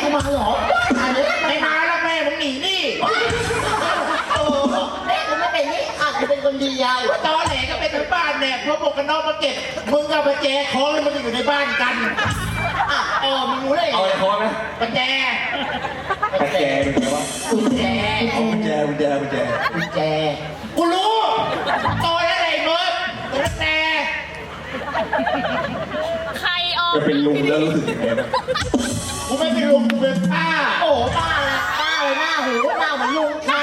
กูมาเหรออันนี้ไม่มาแล้วแม่มึงหนีนี่โอ้แม่กูไม่เป็นนี่อะกูเป็นคนดียายตอแหลก็เป็นทั้งบ้านเนี่ยเพราะหมวกกันน็อกมาเก็บมึงกับประแจคล้องแล้วมันจะอยู่ในบ้านกันอะเออมึงรู้ได้ไงเอาอะไรพอไหมประแจกุญแจเป็นไงวะกุญแจเอากุญแจกุญแจกุญแจกุญแจกูรู้ตอแล้วไหนมึงประแจใครออกจะเป็นลุงแล้วรู้สึกยังไงบ้าง กูไม่เป็นลุงกูเป็นป้า โอ้ป้าละป้าเลยหน้าหูหน้าเหมือนลุงค่ะ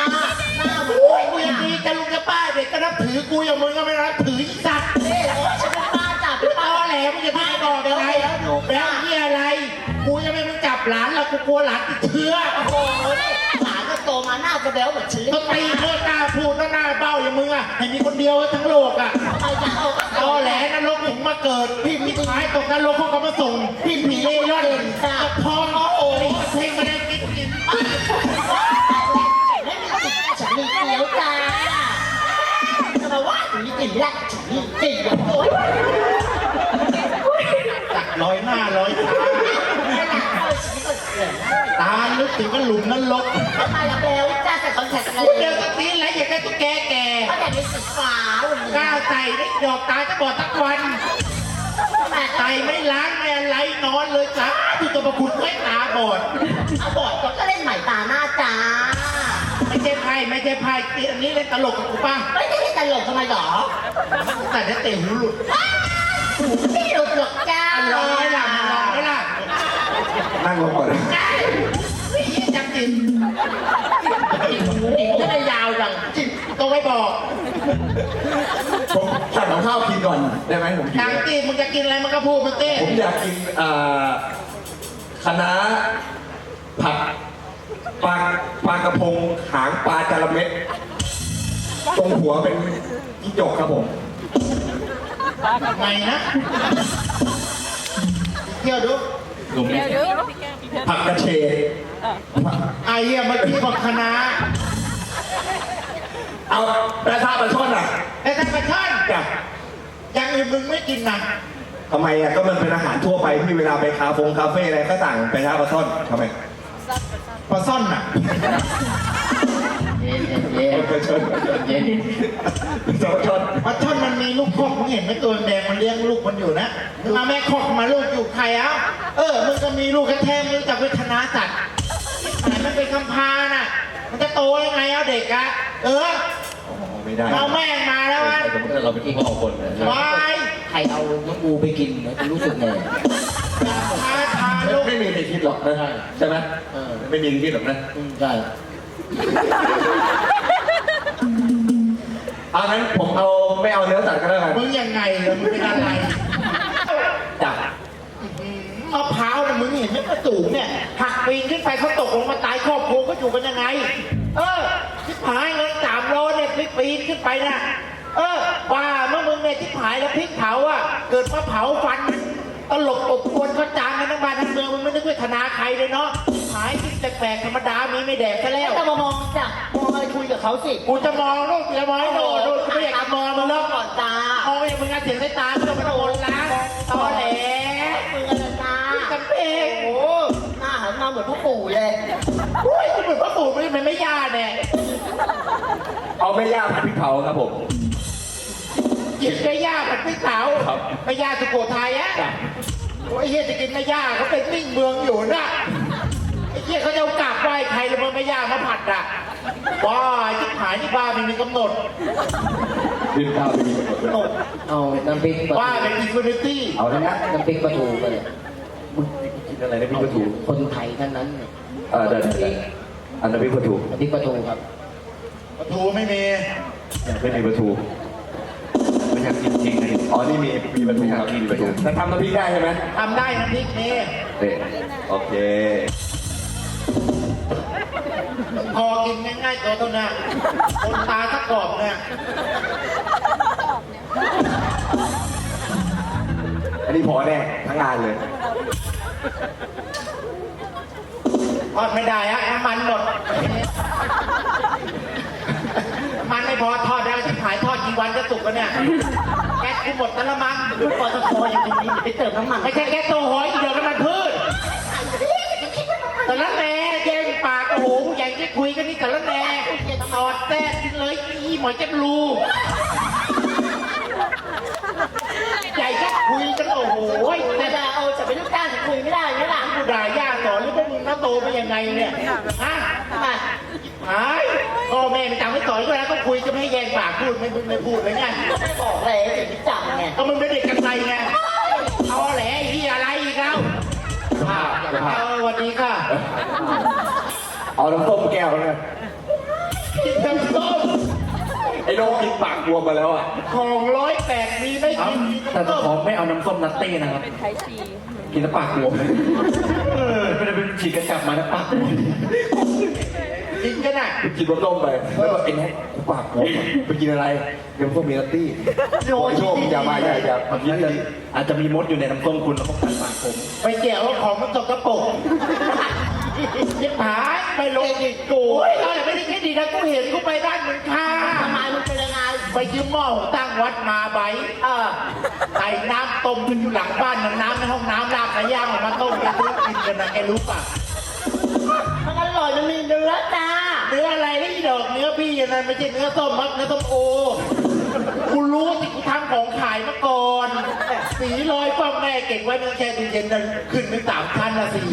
หน้าเหมือนลุกูอย่างดีจะลุงจะป้าเด็กก็นับถือกูอย่างมึงก็ไม่นับถืออีสัตว์นี่โอ้ฉันเป็นป้าจับเป็นตป้าอแหลมึงจะพี่บอกอะไรแล้วหนูแล้วนี่อะไร กูจะไม่มึงจับหลานแล้วกูกลัวหลานติดเชื้อ โอ้โห ก็แบ๊วเหมือนฉันเลยก็ตีเมื่อกล้าพูดก็หน้าเบ้าอย่างมึงอะให้มีคนเดียวทั้งโลกอะใครจะเอาตอแหลนรกถึงมาเกิดพี่มีท้ายตกนรกเขาก็มาส่งพี่ผีเล่ร่อนจะพองโอ้ยเพลงมาได้กินกินไม่มีสิทธิ์ฉันมีเกี๊ยวจ้าจะมาว่าถึงกลิ่นแรกฉันมีกลิ่นแบบโอ๊ยตักลอยหน้าลอยตาไม่หนักเลยฉันก็เสียตาลึกถึงก็หลุมนรกทำไมล่ะแบ๊ว จ้าใส่คอนแทคเลพูดยเดียวสักทีแล้วอยากได้ตุ๊กแกแก่เขาแต่เป็นสีฟ้าวันนี้กล้าใส่ได้ดอกตาจะบอดทั้งวันแม่ใส่ไม่ล้างไม่อะไรนอนเลยจ้าที่ตัวประคุณไม่ตาบอดเอาบอดก็เล่นใหม่ตาหน้าจ้าไม่ใช่ไพ่ไม่ใช่ไพ่อันนี้เล่นตลกกับกูป่ะไม่ได้ตลกทำไมหรอแต่ถ้าเตะหูหลุดไม่รู้ตลกจ้าอะลองไหมล่ะลองไหมล่ะนั่งลงก่อน ถ้าไม่ยาวจังจิตต้องไม่บอกผมสั่งกับข้าวกินก่อนได้ไหมผมกินจำจิตมึงจะกินอะไรมึงก็พูดมาเต้ผมอยากกินอ่าคณะผัดปลาปลากระพงหางปลาจาระเม็ดตรงหัวเป็นจิ้งจกครับผมไงนะเที่ยวดูเดี๋ยวดูผักกระเฉดไอ้เหี้ยเมากินบอกคณะ เอาปลาท่าปลาช่อนอะแต่ถ้าปลาช่อนจ้ะอย่างอื่นมึงไม่กินนะทำไมอะก็มันเป็นอาหารทั่วไปที่เวลาไปคาเฟงคาเฟ่อะไรก็สั่งไปท่าปลาช่อนทำไมปลาซ่อนน่ะเย็นเย็นปลาช่อนเย็นปลาช่อนปลาช่อนมันมีลูกคอกมึงเห็นไหมตัวแดงมันเลี้ยงลูกมันอยู่นะมึงเอาแม่คอกมาลูกอยู่ใครเอ้าเออมึงก็มีลูกแท้ๆมึงจะไปชนะสัตว์แต่มันเป็นคำพาน่ะ มันจะโตยังไงเอาเด็กอะเออ ไม่ได้เอาแม่งมาแล้ววะสมมติเราเป็นพ่อคนนะวายใครเอาน้องอูไปกินนะจะรู้สึกไงพาทาลูกไม่มีใครคิดหรอกนะใช่ไหมเออไม่มีใครคิดหรอกนะใช่เอางั้นผมเอาไม่เอาเนื้อสัตว์ก็ได้กันมึงยังไงล่ะมึงเป็นอะไรจับมะพร้าวน่ะ มึงเห็นไหมกระสูงเนี่ยหักปีนขึ้นไปเขาตกลงมาตายครอบครัวก็อยู่กันยังไง เออที่ผายเงินสามร้อยเนี่ยพลิกปีนขึ้นไปนะเออว่าเมื่อมึงเนี่ยที่ผายแล้วพริกเผาอะเกิดมาเผาฟันตลกอบกวนเขาจางกันทั้งบ้านทั้งเมืองมึงไม่นึกเวทนาใครเลยเนาะหายคิดแปลกๆธรรมดามีไม่แดกซะแล้วไม่ต้องมามองจ้ะมองอะไรคุยกับเขาสิกูจะมองลูกจะมองให้โดดลูกกูไม่อยากจะมองมึงแล้วก่อนจ้ามองอย่างมึงอะเสียงสายตาไม่ต้องมาโดนนะตอแหล มาเหมือนพ่อปู่เลยโอ้ยกูเหมือนพ่อปู่ไม่มันไม่ยาเนี่ยเอาไม่ย่าผัดพริกเผาครับผม หยิบไม่ยาผัดพริกเผาครับ ไม่ยาสุโขทัยอะโอ้ยไอ้เฮียจะกินไม่ยาเขาเป็นมิ่งเมืองอยู่นะไอ้เฮียเขาจะเอากราบไหว้ใครแล้วมันไม่ยามาผัดอะว้าที่หายที่บ้านไม่มีกำหนดดินข้าวไปกินหมดเลยกำหนดเอาน้ำพริกปลาว่าเป็นอินฟินิตี้เอาแล้วนะน้ำพริกปลาทูไปเลยมึงกิน อะไรนะพี่ปลาทูคนไทยทั้งนั้นเนี่ยเออเดี๋ยวเดี๋ยวเดี๋ยวอันนั้นพี่ปลาทูน้ำพริกปลาทูครับปลาทูไม่มีไม่มีปลาทูไม่อยากกินจริงเลยอ๋อนี่มีมีปลาทูครับมีปลาทูแต่ทำน้ำพริกได้ใช่ไหมทำได้น้ำพริกนี่เด็โอเคพอกินง่ายๆตัวเท่านั้นคนตาสักกรอบเนี่ยอันนี้พอแน่ทั้งงานเลย ทอดไม่ได้อะน้ำมันหมด มันไม่พอทอดได้ที่ขายทอดกี่วันก็สุกแล้วเนี่ยแก๊สกูหมดตะละมังดูปอตทอยู่ตรงนี้ไปเติมน้ำมันไม่ใช่แก๊สโซฮอล์อีเดียวน้ำมันพืชแตะละแหน่เย็นปากโอ้โหผู้ใหญ่ที่คุยกันนี่ตะละแหน่สอดแท้กกินเลยอีหมอเจ็บรูใหญ่แค่คุยกันโอ้โหแต่ โตเป็นยังไงเนี่ยฮะไมหายพ่อแม่ไม่จำไม่สอนก็แล้วก็คุยจะไม่ให้แยงปากพูดไม่พูดไม่พูดเลยไงไม่บอกเลยจะไม่จับไงก็มึงเป็นเด็กกันไรไงเอาแหละที่อะไรอีกแล้วอ้าวเอาสวัสดีค่ะเอาน้ำส้มแก้วเลยกินน้ำส้มไอ้โดกินปากบวมมาแล้วอะของร้อยแปดมีไม่กินแต่น้ำส้มผมไม่เอาน้ำส้มนัตเต้นะครับกินแล้วปากบวมเลย เออไม่ได้เป็นฉีกกระจับมาแล้วปากบวมกินกันน่ะกินน้ำส้มไปแล้วก็ไอ้แน็กกูปากบวมอะไปกินอะไรน้ำส้มมีนัตตี้โอ้ยโชคอย่ามาอย่าอย่าบางทีอาจจะอาจจะมีมดอยู่ในน้ำส้มคุณแล้วก็กัดปากผม ไปแจกว่าของมันตกกระปุกยิบหายไปลงอีกกูเฮ้ยเราไม่ได้แค่ดีนะกูเห็นกูไปด้านมึงค่ะทำไมมันเป็นยัง ไงไปยืมหม้อตั้งวัดมาใบเออใส่น้ำต้มกันอยู่หลังบ้านน้ำน้ำในห้องน้ำลากกระย่างออกมาต้มกันซื้อกินกันนะแกรู้ป่ะมันอร่อยมันมีเนื้อจ้าเนื้ออะไรนี่ดอกเนื้อพี่อย่างนั้นไม่ใช่เนื้อส้มมักเนื้อส้มโอกูรู้สิกูทำของขายมาก่อน สีลอยป้อมแม่เก็บไว้เมื่อแช่ตู้เย็นนั้นขึ้นไปสามชั้นละสี่